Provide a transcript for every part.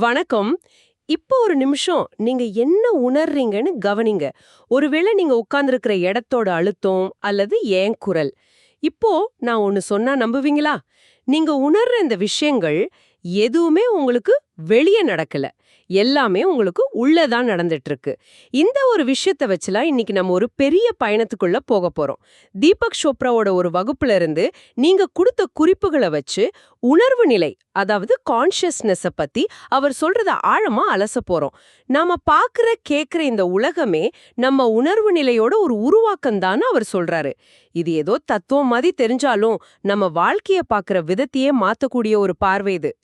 வணக்கம். இப்போ ஒரு நிமிஷம் நீங்க என்ன உணர்றீங்கன்னு கவனிங்க. ஒருவேளை நீங்க உட்கார்ந்துருக்கிற இடத்தோட அழுத்தம் அல்லது ஏன் குரல்? இப்போ நான் ஒன்னு சொன்னா நம்புவீங்களா? நீங்க உணர்ற இந்த விஷயங்கள் எதுவுமே உங்களுக்கு வெளியே நடக்கல. எல்லாமே உங்களுக்கு உள்ளதான் நடந்துட்டு இருக்கு இந்த ஒரு விஷயத்த வச்சுலாம் இன்னைக்கு நம்ம ஒரு பெரிய பயணத்துக்குள்ள போக போறோம். தீபக் சோப்ராவோட ஒரு வகுப்புல இருந்து நீங்க கொடுத்த குறிப்புகளை வச்சு உணர்வு நிலை அதாவது கான்ஷியஸ்னஸ பத்தி அவர் சொல்றத ஆழமா அலச போறோம். நாம பாக்குற கேக்குற இந்த உலகமே நம்ம உணர்வு நிலையோட ஒரு உருவாக்கம் அவர் சொல்றாரு. இது ஏதோ தத்துவம் மாதிரி தெரிஞ்சாலும் நம்ம வாழ்க்கைய பாக்குற விதத்தையே மாத்தக்கூடிய ஒரு பார்வை இது.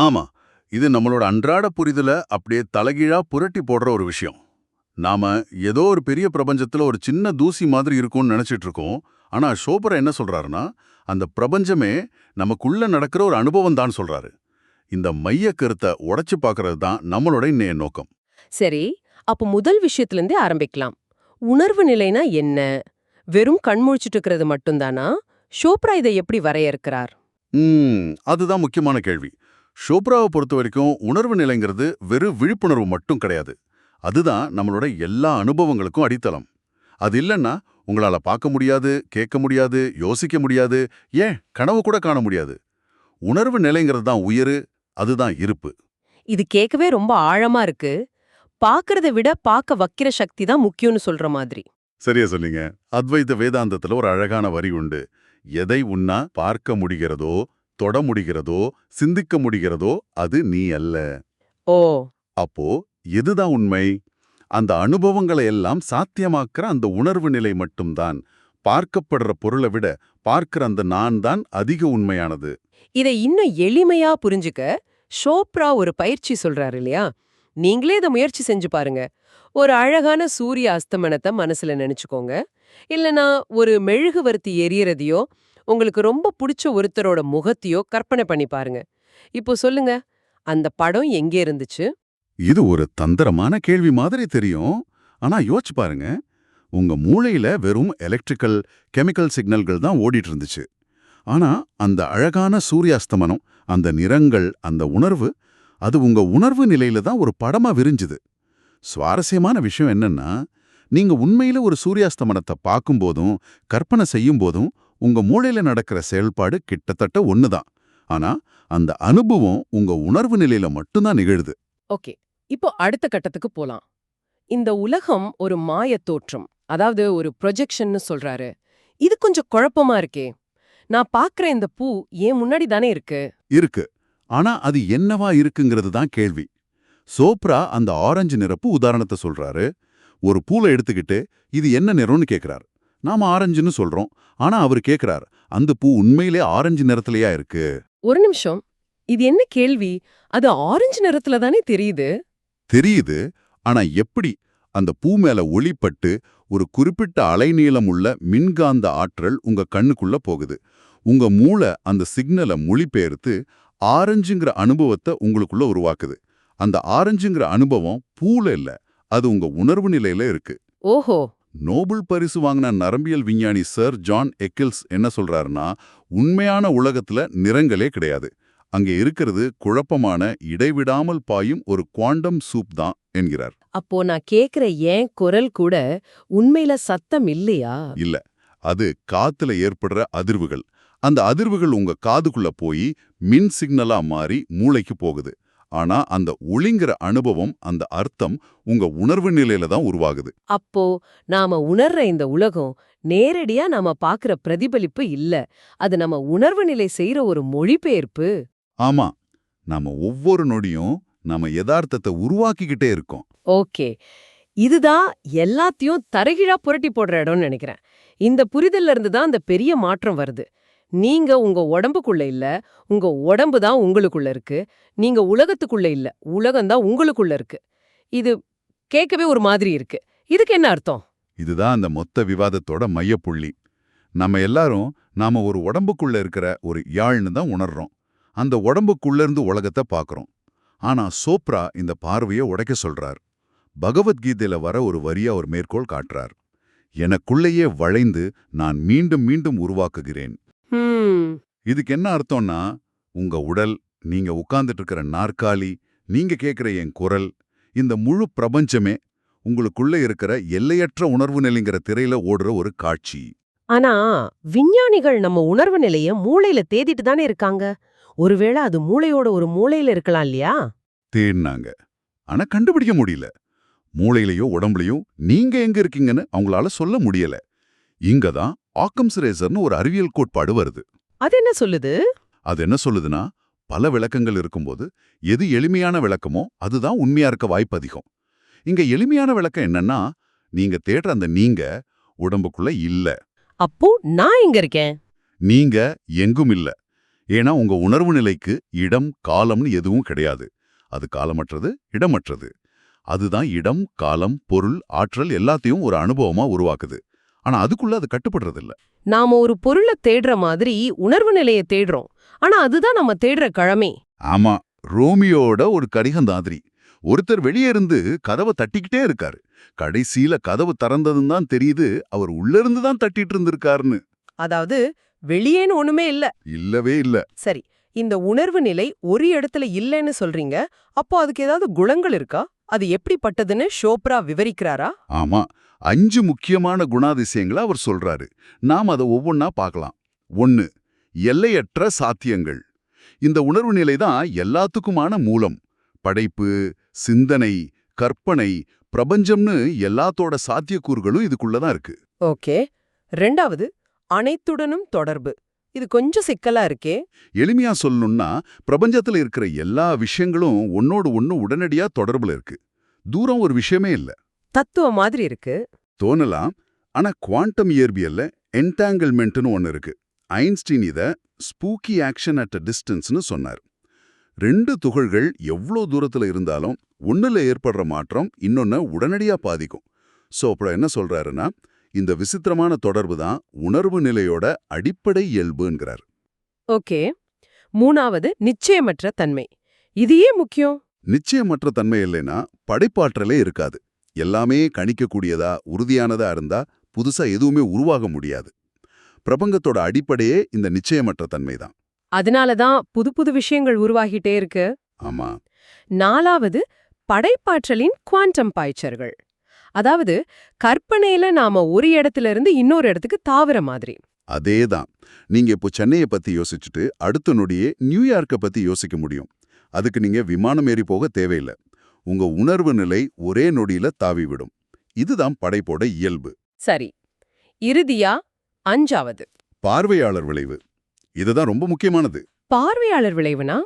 ஆமா. இது நம்மளோட அன்றாட புரிதல அப்படியே தலைகீழா புரட்டி போடுற ஒரு விஷயம். நாம ஏதோ ஒரு பெரிய பிரபஞ்சத்துல ஒரு சின்ன தூசி மாதிரி இருக்கும்னு நினைச்சிட்டு இருக்கோம். ஆனா ஷோபரா என்ன சொல்றாருன்னா அந்த பிரபஞ்சமே நமக்குள்ள நடக்கிற ஒரு அனுபவம் தான் சொல்றாரு. இந்த மைய கருத்தை உடைச்சு பார்க்கறது தான் நம்மளோட இன்னைய நோக்கம். சரி அப்ப முதல் விஷயத்துல இருந்தே ஆரம்பிக்கலாம். உணர்வு நிலைனா என்ன? வெறும் கண்முழிச்சிட்டு இருக்கிறது மட்டும்தானா? ஷோப்ரா இதை எப்படி வரையறுக்கிறார்? அதுதான் முக்கியமான கேள்வி. ஷோப்ராவை பொறுத்த வரைக்கும் உணர்வு நிலைங்கிறது வெறும் விழிப்புணர்வு மட்டும் கிடையாது. அதுதான் நம்மளோட எல்லா அனுபவங்களுக்கும் அடித்தளம். அது இல்லைன்னா உங்களால பார்க்க முடியாது கேட்க முடியாது யோசிக்க முடியாது ஏன் கனவு கூட காண முடியாது. உணர்வு நிலைங்கிறது தான் உயிர் அதுதான் இருப்பு. இது கேட்கவே ரொம்ப ஆழமா இருக்கு. பாக்குறதை விட பார்க்க வைக்கிற சக்தி தான் முக்கியம்னு சொல்ற மாதிரி. சரியா சொன்னீங்க. அத்வைத வேதாந்தத்துல ஒரு அழகான வரி உண்டு. எதை உன்னா பார்க்க முடிகிறதோ தொட முடிகிறதோ சிந்திக்க முடிகிறதோ அது நீ அல்ல. ஓ. அப்போ எதுதான் உண்மை? அந்த அனுபவங்களை எல்லாம் சாத்தியமாக்குற அந்த உணர்வு நிலை மட்டும்தான். பார்க்கப்படுற பொருளை விட பார்க்கிற அந்த நான் தான் அதிக உண்மையானது. இதை இன்னும் எளிமையா புரிஞ்சுக்க ஷோப்ரா ஒரு பயிற்சி சொல்றாரு இல்லையா? நீங்களே இதை முயற்சி செஞ்சு பாருங்க. ஒரு அழகான சூரிய அஸ்தமனத்தை மனசுல நினைச்சுக்கோங்க. இல்லனா ஒரு மெழுகுவர்த்தி எரியறதையோ உங்களுக்கு ரொம்ப பிடிச்ச ஒருத்தரோட முகத்தையோ கற்பனை பண்ணி பாருங்க. இப்போ சொல்லுங்க அந்த படம் எங்கே இருந்துச்சு? இது ஒரு தந்திரமான கேள்வி மாதிரி தெரியும். ஆனா யோசிச்சு பாருங்க உங்க மூளையில வெறும் எலக்ட்ரிக்கல் கெமிக்கல் சிக்னல்கள் தான் ஓடிட்டு இருந்துச்சு. ஆனா அந்த அழகான சூரியாஸ்தமனம் அந்த நிறங்கள் அந்த உணர்வு அது உங்க உணர்வு நிலையில தான் ஒரு படமா விரிஞ்சுது. சுவாரஸ்யமான விஷயம் என்னன்னா நீங்க உண்மையில ஒரு சூரியாஸ்தமனத்தை பார்க்கும்போதும் கற்பனை செய்யும் போதும் உங்க மூளையில நடக்கிற செயல்பாடு கிட்டத்தட்ட ஒண்ணுதான். ஆனா அந்த அனுபவம் உங்க உணர்வு நிலையில மட்டும்தான் நிகழுது. ஓகே. இப்போ அடுத்த கட்டத்துக்கு போலாம். இந்த உலகம் ஒரு மாயத் தோற்றம். அதாவது ஒரு ப்ரொஜெக்ஷன்னு சொல்றாரு. இது கொஞ்சம் குழப்பமா இருக்கே. நான் பாக்குற இந்த பூ ஏன் முன்னாடி தானே இருக்கு? இருக்கு. ஆனா அது என்னவா இருக்குங்கிறது தான் கேள்வி. சோப்ரா அந்த ஆரஞ்சு நிறப்பு உதாரணத்தை சொல்றாரு. ஒரு பூலை எடுத்துக்கிட்டு இது என்ன நிறம்னு கேக்குறார். நாம ஆரஞ்சுன்னு சொல்றோம். ஆனா அவர் கேக்குறார் அந்த பூ உண்மையிலே ஆரஞ்சு நிறத்திலேயா இருக்கு? ஒரு நிமிஷம். இது என்ன கேள்வி? அது ஆரஞ்சு நிறத்துல தானே தெரியுது? தெரியுது. ஆனா எப்படி? அந்த பூ மேல ஒளிப்பட்டு ஒரு குறிப்பிட்ட அலைநீளம் உள்ள மின்காந்த ஆற்றல் உங்க கண்ணுக்குள்ள போகுது. உங்க மூளை அந்த சிக்னலை மொழிபெயர்த்து ஆரஞ்சுங்கிற அனுபவத்தை உங்களுக்குள்ள உருவாக்குது. அந்த ஆரஞ்சுங்கிற அனுபவம் பூல இல்ல அது உங்க உணர்வு நிலையில இருக்கு. ஓஹோ! நோபல் பரிசு வாங்கின நரம்பியல் விஞ்ஞானி சர் ஜான் எக்கில்ஸ் என்ன சொல்றாருன்னா உண்மையான உலகத்துல நிறங்களே கிடையாது. அங்கே இருக்கிறது குழப்பமான இடைவிடாமல் பாயும் ஒரு குவாண்டம் சூப் தான் என்கிறார். அப்போ நான் கேக்குற ஏன் குரல் கூட உண்மையில சத்தம் இல்லையா? இல்ல அது காத்துல ஏற்படுற அதிர்வுகள். அந்த அதிர்வுகள் உங்க காதுக்குள்ள போய் மின் சிக்னலா மாறி மூளைக்கு போகுது. ஆனா அந்த ஒளிங்கிற அனுபவம் அந்த அர்த்தம் உங்க உணர்வு நிலையில தான் உருவாகுது. அப்போ நாம உணர்ற இந்த உலகம் நேரடியா நாம பாக்குற பிரதிபலிப்பு இல்ல. அது நம்ம உணர்வு நிலை செய்யற ஒரு மொழிபெயர்ப்பு. ஆமா. நாம ஒவ்வொரு நொடியும் நாம யதார்த்தத்தை உருவாக்கிக்கிட்டே இருக்கோம். ஓகே. இதுதான் எல்லாத்தையும் தரகிழா புரட்டி போடுற இடம்னு நினைக்கிறேன். இந்த புரிதல்ல இருந்து தான் அந்த பெரிய மாற்றம் வருது. நீங்க உங்க உடம்புக்குள்ள இல்ல உங்க உடம்பு தான் உங்களுக்குள்ள இருக்கு. நீங்க உலகத்துக்குள்ள இல்ல உலகம் தான் உங்களுக்குள்ள இருக்கு. இது கேட்கவே ஒரு மாதிரி இருக்கு. இதுக்கு என்ன அர்த்தம்? இதுதான் அந்த மொத்த விவாதத்தோட மையப்புள்ளி. நம்ம எல்லாரும் நாம ஒரு உடம்புக்குள்ள இருக்கிற ஒரு யாழ்னு தான் உணர்றோம். அந்த உடம்புக்குள்ள இருந்து உலகத்தை பார்க்கறோம் ஆனா சோப்ரா இந்த பார்வையை உடைக்க சொல்றார். பகவத்கீதையில வர ஒரு வரியா ஒரு மேற்கோள் காட்டுறார். எனக்குள்ளேயே வளைந்து நான் மீண்டும் மீண்டும் உருவாக்குகிறேன். இதுக்கு என்ன அர்த்தம்னா உங்க உடல் நீங்க உட்கார்ந்துட்டு இருக்கிற நாற்காலி நீங்க கேக்குற என் குரல் இந்த முழு பிரபஞ்சமே உங்களுக்குள்ள இருக்கிற எல்லையற்ற உணர்வு நிலைங்கிற திரையில ஓடுற ஒரு காட்சி. ஆனா விஞ்ஞானிகள் நம்ம உணர்வு நிலைய மூளையில தேடிட்டு தானே இருக்காங்க. ஒருவேளை அது மூளையோட ஒரு மூளையில இருக்கலாம் இல்லையா? தேடினாங்க ஆனா கண்டுபிடிக்க முடியல. மூளையிலயோ உடம்புலயோ நீங்க எங்க இருக்கீங்கன்னு அவங்களால சொல்ல முடியல. இங்க தான் ஆக்கம்ஸ் ரேசர்னு ஒரு அறிவியல் கோட்பாடு வருது. அது என்ன சொல்லுது? அது என்ன சொல்லுதுன்னா பல விளக்கங்கள் இருக்கும்போது எது எளிமையான விளக்கமோ அதுதான் உண்மையா இருக்க வாய்ப்பு அதிகம். இங்க எளிமையான விளக்கம் என்னன்னா நீங்க தேடுற அந்த நீங்க உடம்புக்குள்ள இல்ல. அப்போ நான் எங்க இருக்கேன்? நீங்க எங்கும் இல்ல. ஏன்னா உங்க உணர்வு நிலைக்கு இடம் காலம்னு எதுவும் கிடையாது. அது காலமற்றது இடமற்றது. அதுதான் இடம் காலம் பொருள் ஆற்றல் எல்லாத்தையும் ஒரு அனுபவமா உருவாக்குது. ஆனா அதுக்குள்ள அது கட்டுப்படுறது இல்ல நாம ஒரு பொருளை தேடுற மாதிரி உணர்வு நிலைய தேடுறோம். ஆனா அதுதான் நம்ம தேடுற கழமே. ஆமா ரோமியோட ஒரு கடிகம் மாதிரி ஒருத்தர் வெளியே இருந்து கதவை தட்டிக்கிட்டே இருக்காரு. கடைசியில கதவு திறந்ததுன்னு தான் தெரியுது அவர் உள்ள இருந்து தான் தட்டிட்டு இருந்திருக்காருன்னு. அதாவது வெளியேன்னு ஒண்ணுமே இல்ல. இல்லவே இல்ல. சரி இந்த உணர்வு நிலை ஒரு இடத்துல இல்லைன்னு சொல்றீங்க. அப்போ அதுக்கு ஏதாவது குணங்கள் இருக்கா? அது எப்படிப்பட்டதுன்னு ஷோப்ரா விவரிக்கிறாரா? ஆமா. அஞ்சு முக்கியமான குணாதிசயங்களை அவர் சொல்றாரு. நாம் அதை ஒவ்வொன்னா பார்க்கலாம். ஒன்னு எல்லையற்ற சாத்தியங்கள். இந்த உணர்வு நிலை தான் எல்லாத்துக்குமான மூலம். படைப்பு சிந்தனை கற்பனை பிரபஞ்சம்னு எல்லாத்தோட சாத்தியக்கூறுகளும் இதுக்குள்ளதான் இருக்கு. ஓகே. ரெண்டாவது அனைத்துடனும் தொடர்பு. இது கொஞ்சம் சிக்கலா இருக்கே. எளிமையா சொல்லணும்னா பிரபஞ்சத்துல இருக்கிற எல்லா விஷயங்களும் ஒன்னோடு ஒண்ணு உடனடியா தொடர்புல இருக்கு. தூரம் ஒரு விஷயமே இல்ல. தத்துவ மாதிரி இருக்கு. தோணலாம். ஆனா குவாண்டம் இயற்பியல்ல என்டாங்கிள்மெண்ட்னு ஒன்னு இருக்கு. ஐன்ஸ்டீன் இத ஸ்பூக்கி ஆக்ஷன் அட் அ டிஸ்டன்ஸ்னு சொன்னார். ரெண்டு துகள்கள் எவ்வளோ தூரத்துல இருந்தாலும் ஒண்ணுல ஏற்படுற மாற்றம் இன்னொன்னு உடனடியா பாதிக்கும். சோ அப்புறம் என்ன சொல்றாருன்னா இந்த விசித்திரமான தொடர்பு தான் உணர்வு நிலையோட அடிப்படை இயல்புங்கிறார். ஓகே. மூணாவது நிச்சயமற்ற தன்மை. இது ஏன் முக்கியம்? நிச்சயமற்ற தன்மை இல்லைன்னா படைப்பாற்றலே இருக்காது. எல்லாமே கணிக்கக்கூடியதா உறுதியானதா இருந்தா புதுசா எதுவுமே உருவாக முடியாது. பிரபஞ்சத்தோட அடிப்படையே இந்த நிச்சயமற்ற தன்மை தான். அதனால தான் புது புது விஷயங்கள் உருவாகிட்டே இருக்கு. ஆமா. நாலாவது படைப்பாற்றலின் குவாண்டம் பாய்ச்சர்கள் அதாவது கற்பனையில நாம ஒரு இடத்துல இருந்து இன்னொரு இடத்துக்கு தாவற மாதிரி. அதேதான். நீங்க இப்போ சென்னையை பத்தி யோசிச்சுட்டு அடுத்த நொடியே நியூயார்க்கை பத்தி யோசிக்க முடியும். அதுக்கு நீங்க விமானம் ஏறி போக தேவையில்லை. உங்க உணர்வு நிலை ஒரே நொடியில தாவி விடும். இதுதான் படைப்போட இயல்பு. சரி. இறுதியா அஞ்சாவது. பார்வையாளர் விளைவு. இதுதான் ரொம்ப முக்கியமானது. பார்வையாளர் விளைவுனா?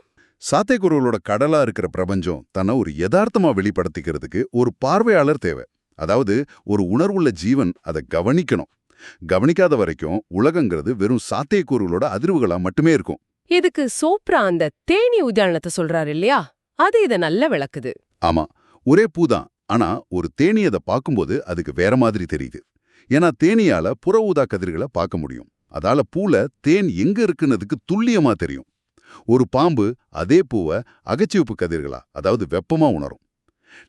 சாத்தைக்குருவலோட கடலா இருக்கிற பிரபஞ்சம் தன்னை ஒரு யதார்த்தமா வெளிப்படுத்திக்கிறதுக்கு ஒரு பார்வையாளர் தேவை. அதாவது ஒரு உணர்வுள்ள ஜீவன் அதை கவனிக்கணும். கவனிக்காத வரைக்கும் உலகங்கிறது வெறும் சாத்தியக்கூறுகளோட அதிர்வுகளா மட்டுமே இருக்கும். இதுக்கு சோப்ரா அந்த தேனி உதாரணத்தை சொல்றாரு இல்லையா? அது இத நல்ல விளக்குது. ஆமா ஒரே பூதான் ஆனா ஒரு தேனி அதை பார்க்கும்போது அதுக்கு வேற மாதிரி தெரியுது. ஏன்னா தேனியால புற ஊதா கதிர்களை பார்க்க முடியும். அதால பூல தேன் எங்க இருக்குன்னதுக்கு துல்லியமா தெரியும். ஒரு பாம்பு அதே பூவை அகச்சிவப்பு கதிர்களா அதாவது வெப்பமா உணரும்.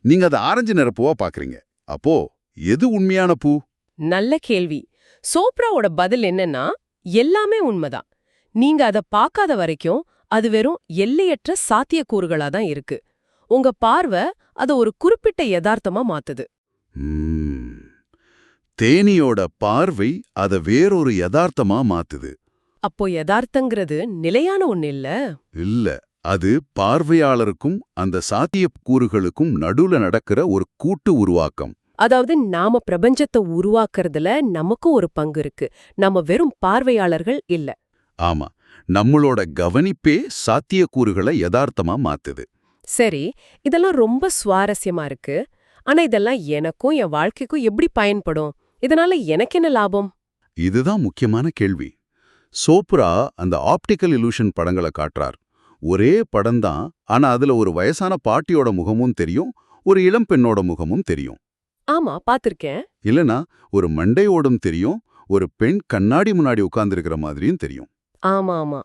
நீங்க அதை ஆரஞ்சு நிற பூவா பாக்குறீங்க அப்போ எது உண்மையான பூ? நல்ல கேள்வி. சோப்ராவோட பதில் என்னன்னா எல்லாமே உண்மைதான். நீங்க அத பார்க்காத வரைக்கும் அது வெறும் எல்லையற்ற சாத்தியக்கூறுகளா தான் இருக்கு. உங்க பார்வை அத ஒரு குறிப்பிட்ட யதார்த்தமா மாத்துது. தேனியோட பார்வை அதை வேறொரு யதார்த்தமா மாத்துது. அப்போ யதார்த்தங்கிறது நிலையான ஒண்ணு இல்ல? இல்ல. அது பார்வையாளருக்கும் அந்த சாத்தியக்கூறுகளுக்கும் நடுவுல நடக்கிற ஒரு கூட்டு உருவாக்கம். அதாவது நாம பிரபஞ்சத்தை உருவாக்குறதுல நமக்கும் ஒரு பங்கு இருக்கு. நம்ம வெறும் பார்வையாளர்கள் இல்ல. ஆமா. நம்மளோட கவனிப்பே சாத்தியக்கூறுகளை யதார்த்தமா மாத்துது. சரி இதெல்லாம் ரொம்ப சுவாரஸ்யமா இருக்கு. ஆனா இதெல்லாம் எனக்கும் என் வாழ்க்கைக்கும் எப்படி பயன்படும்? இதனால எனக்கு என்ன லாபம்? இதுதான் முக்கியமான கேள்வி. சோப்ரா அந்த ஆப்டிக்கல் illusion படங்களை காட்டுறார். ஒரே படம்தான் ஆனா அதுல ஒரு வயசான பாட்டியோட முகமும் தெரியும் ஒரு இளம் பெண்ணோட முகமும் தெரியும். ஆமா பாத்திருக்கேன். இல்லனா ஒரு மண்டை ஓடும் தெரியும் ஒரு பெண் கண்ணாடி முன்னாடி உட்கார்ந்திருக்கிற மாதிரியும் தெரியும். ஆமா ஆமா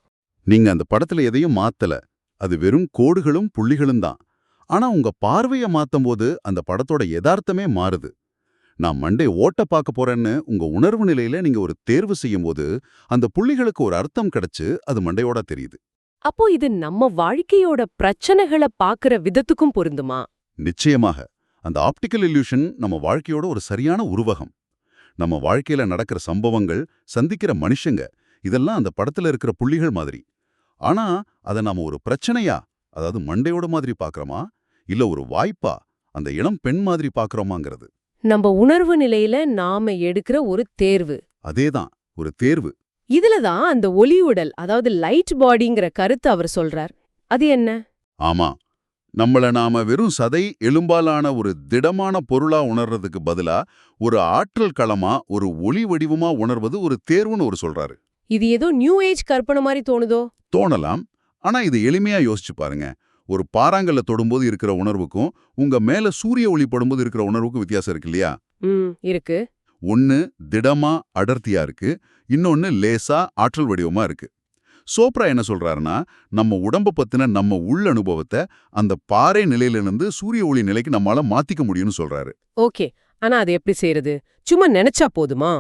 நீங்க அந்த படத்துல எதையும் மாத்தல. அது வெறும் கோடுகளும் புள்ளிகளும் தான். ஆனா உங்க பார்வைய மாத்தும்போது அந்த படத்தோட யதார்த்தமே மாறுது. நான் மண்டை ஓட்ட பார்க்க போறேன்னு உங்க உணர்வு நிலையில நீங்க ஒரு தேர்வு செய்யும்போது அந்த புள்ளிகளுக்கு ஒரு அர்த்தம் கிடைச்சு அது மண்டையோட தெரியுது. அப்போ இது நம்ம வாழ்க்கையோட பிரச்சனைகளை பாக்குற விதத்துக்கும் பொருந்துமா? நிச்சயமாக. அந்த ஆப்டிக்கல் illusion நம்ம வாழ்க்கையோட ஒரு சரியான உருவகம். நம்ம வாழ்க்கையில நடக்கிற சம்பவங்கள் சந்திக்கிற மனுஷங்க இதெல்லாம் அந்த படத்துல இருக்கிற புள்ளிகள் மாதிரி. ஆனா அதை நாம ஒரு பிரச்சனையா அதாவது மண்டையோட மாதிரி பார்க்கறோமா? இல்ல ஒரு வாய்ப்பா அந்த இளம் பெண் மாதிரி பார்க்கறோமாங்கிறது. நம்ம உணர்வு நிலையில நாம எடுக்கிற ஒரு தேர்வு. அதேதான் ஒரு தேர்வு. இதுலதான் அந்த ஒளி உடல் அதாவது லைட் பாடிங்கிற கருத்து அவர் சொல்றார். அது என்ன? ஆமா. நம்மள நாம வெறும் சதை எலும்பாலான ஒரு திடமான பொருளா உணர்றதுக்கு பதிலா ஒரு ஆற்றல் களமா ஒரு ஒளி வடிவமா உணர்வது ஒரு தேர்வுன்னு ஒரு சொல்றாரு. இது ஏதோ நியூ ஏஜ் கற்பனை மாதிரி தோணுதோ? தோணலாம். ஆனா இது எளிமையா யோசிச்சு பாருங்க. ஒரு பாறாங்கல்ல தொடும்போது இருக்கிற உணர்வுக்கும் உங்க மேல சூரிய ஒளி படும்போது இருக்கிற உணர்வுக்கும் வித்தியாசம் இருக்கு இல்லையா? இருக்கு. ஒன்னு திடமா அடர்த்தியா இருக்கு இன்னொன்னு லேசா ஆற்றல் வடிவமா இருக்கு. சோப்ரா என்ன சொல்றாருன்னா நம்ம உடம்ப பத்தின நம்ம உள் அனுபவத்தை அந்த பாறை நிலையிலிருந்து சூரிய ஒளி நிலைக்கு நம்மால மாத்திக்க முடியும்னு சொல்றாரு. ஓகே. ஆனா அது எப்படி செய்யறது? சும்மா நினைச்சா போதுமா?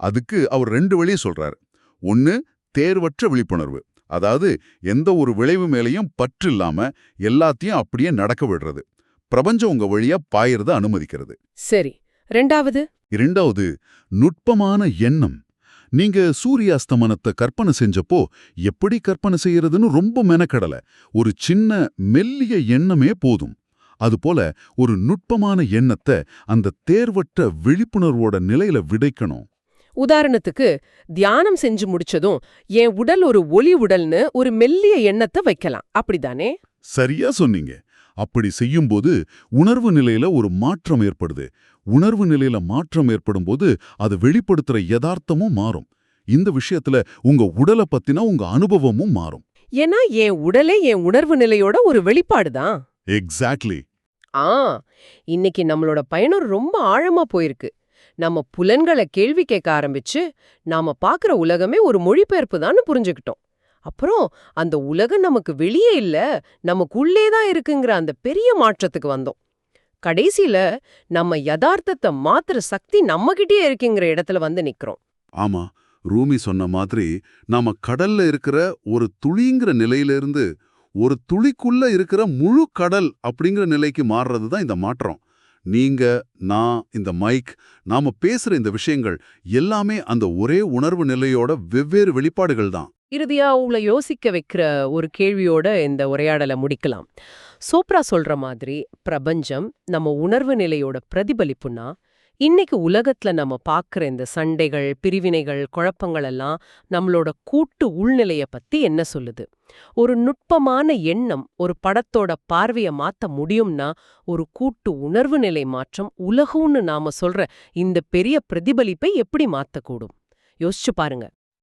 அதுக்கு அவர் ரெண்டு வழியை சொல்றாரு. ஒன்னு தேர்வற்ற விழிப்புணர்வு. அதாவது எந்த ஒரு விளைவு மேலேயும் பற்று இல்லாம எல்லாத்தையும் அப்படியே நடக்க விடுறது. பிரபஞ்சம் உங்க வழியா பாயறத அனுமதிக்கிறது. சரி. ரெண்டாவது. இரண்டாவது நுட்பமான எண்ணம். நீங்க சூரிய அஸ்தமனத்தை கற்பனை செஞ்சப்போ எப்படி கற்பனை செய்யறதுன்னு ரொம்ப மெனக்கடல. ஒரு சின்ன மெல்லிய எண்ணமே போதும். அதுபோல ஒரு நுட்பமான எண்ணத்தை அந்த தேர்வற்ற விழிப்புணர்வோட நிலையில விதைக்கணும். உதாரணத்துக்கு தியானம் செஞ்சு முடிச்சதும் என் உடல் ஒரு ஒளி உடல்னு ஒரு மெல்லிய எண்ணத்தை வைக்கலாம். அப்படிதானே? சரியா சொன்னீங்க. அப்படி செய்யும்போது உணர்வு நிலையில ஒரு மாற்றம் ஏற்படுது. உணர்வு நிலையில மாற்றம் ஏற்படும்போது அது வெளிப்படுத்துற யதார்த்தமும் மாறும். இந்த விஷயத்துல உங்க உடலை பத்தின உங்க அனுபவமும் மாறும். ஏன்னா என் உடலே என் உணர்வு நிலையோட ஒரு வெளிப்பாடுதான் எக்ஸாக்ட்லி ஆ இன்னைக்கு நம்மளோட பயணம் ரொம்ப ஆழமா போயிருக்கு. நம்ம புலன்களை கேள்வி கேட்க ஆரம்பிச்சு நாம பாக்குற உலகமே ஒரு மொழிபெயர்ப்பு தான் புரிஞ்சுக்கிட்டோம். அப்புறம் அந்த உலகம் நமக்கு வெளியே இல்ல நமக்குள்ளே தான் இருக்குங்கிற அந்த பெரிய மாற்றத்துக்கு வந்தோம். கடைசியில நம்ம யதார்த்தத்தை மாத்துற சக்தி நம்மகிட்டயே இருக்குங்கிற இடத்துல வந்து நிக்கிறோம். ஆமா ரூமி சொன்ன மாதிரி நாம கடல்ல இருக்கிற ஒரு துளிங்கிற நிலையிலிருந்து ஒரு துளிக்குள்ள இருக்கிற முழு கடல் அப்படிங்கிற நிலைக்கு மாறுறது தான் இந்த மாற்றம். நீங்க நான் இந்த மைக் நாம பேசுற இந்த விஷயங்கள் எல்லாமே அந்த ஒரே உணர்வு நிலையோட வெவ்வேறு வெளிப்பாடுகள் தான். இறுதியா உங்களை யோசிக்க வைக்கிற ஒரு கேள்வியோட இந்த உரையாடலை முடிக்கலாம். சோப்ரா சொல்ற மாதிரி பிரபஞ்சம் நம்ம உணர்வு நிலையோட பிரதிபலிப்புனா இன்னைக்கு உலகத்துல நம்ம பார்க்குற இந்த சண்டைகள் பிரிவினைகள் குழப்பங்கள் எல்லாம் நம்மளோட கூட்டு உள்நிலைய பத்தி என்ன சொல்லுது? ஒரு நுட்பமான எண்ணம் ஒரு படத்தோட பார்வைய மாத்த முடியும்னா ஒரு கூட்டு உணர்வு நிலை மாற்றம் உலகம்னு நாம சொல்ற இந்த பெரிய பிரதிபலிப்பை எப்படி மாத்தக்கூடும்? யோசிச்சு பாருங்க.